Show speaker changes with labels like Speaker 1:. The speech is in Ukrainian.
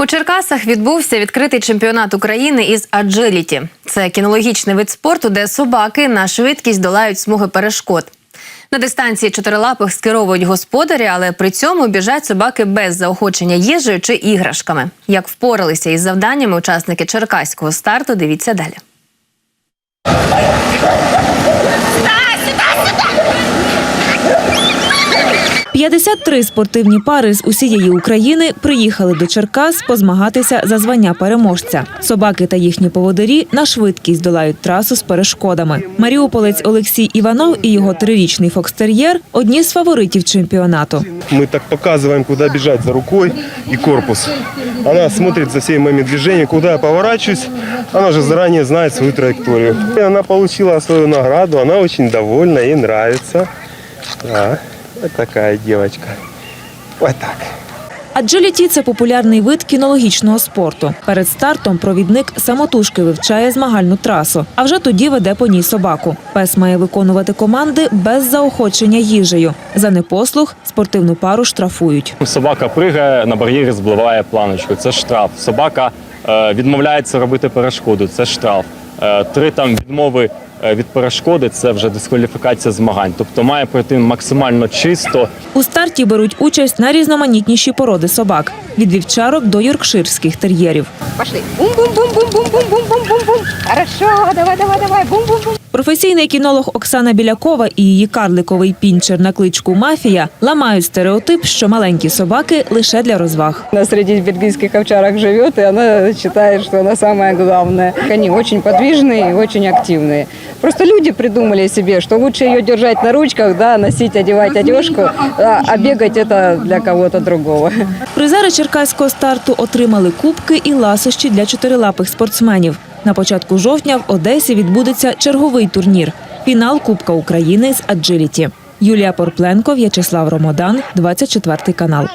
Speaker 1: У Черкасах відбувся відкритий чемпіонат України із аджиліті. Це кінологічний вид спорту, де собаки на швидкість долають смуги перешкод. На дистанції чотирилапих скеровують господарі, але при цьому біжать собаки без заохочення їжею чи іграшками. Як впоралися із завданнями учасники черкаського старту, дивіться далі.
Speaker 2: 53 спортивні пари з усієї України приїхали до Черкас позмагатися за звання переможця. Собаки та їхні поводирі на швидкість долають трасу з перешкодами. Маріуполець Олексій Іванов і його трирічний фокстер'єр – одні з фаворитів чемпіонату.
Speaker 3: Мы так показываем, куда бежать за рукой и корпус. Она смотрит за всеми моими движениями, куда я поворачиваюсь. Она же заранее знает свою траекторию. И она получила свою награду, она очень довольна, ей нравится. Да, вот такая девочка. Вот так.
Speaker 2: Аджиліті – це популярний вид кінологічного спорту. Перед стартом провідник самотужки вивчає змагальну трасу, а вже тоді веде по ній собаку. Пес має виконувати команди без заохочення їжею. За непослух спортивну пару штрафують.
Speaker 4: Собака пригає на бар'єрі, збиває планочку. Це штраф. Собака е, відмовляється робити перешкоду. Це штраф. Е, три там відмови від перешкоди це вже дискваліфікація змагань. Тобто має пройти максимально чисто.
Speaker 2: У старті беруть участь найрізноманітніші породи собак від вівчарок до йоркширських тер'єрів.
Speaker 5: Пошли. Бум-бум-бум-бум-бум-бум-бум-бум-бум. Хорошо, давай, давай, давай. Бум-бум-бум.
Speaker 2: Професійний кінолог Оксана Білякова і її карликовий пінчер на кличку Мафія ламають стереотип, що маленькі собаки лише для розваг.
Speaker 5: Вона серед бельгійських овчарок живе, і вона вважає, що вона найголовніше. Вони дуже подвижні і дуже активні. Просто люди придумали собі, що краще її тримати на ручках, да, носити, одягати одежку, а бігати – це для когось іншого.
Speaker 2: Призери черкаського старту отримали кубки і ласощі для чотирилапих спортсменів. На початку жовтня в Одесі відбудеться черговий турнір фінал Кубка України з аджиліті. Юлія Порпленко, В'ячеслав Ромодан, 24 канал.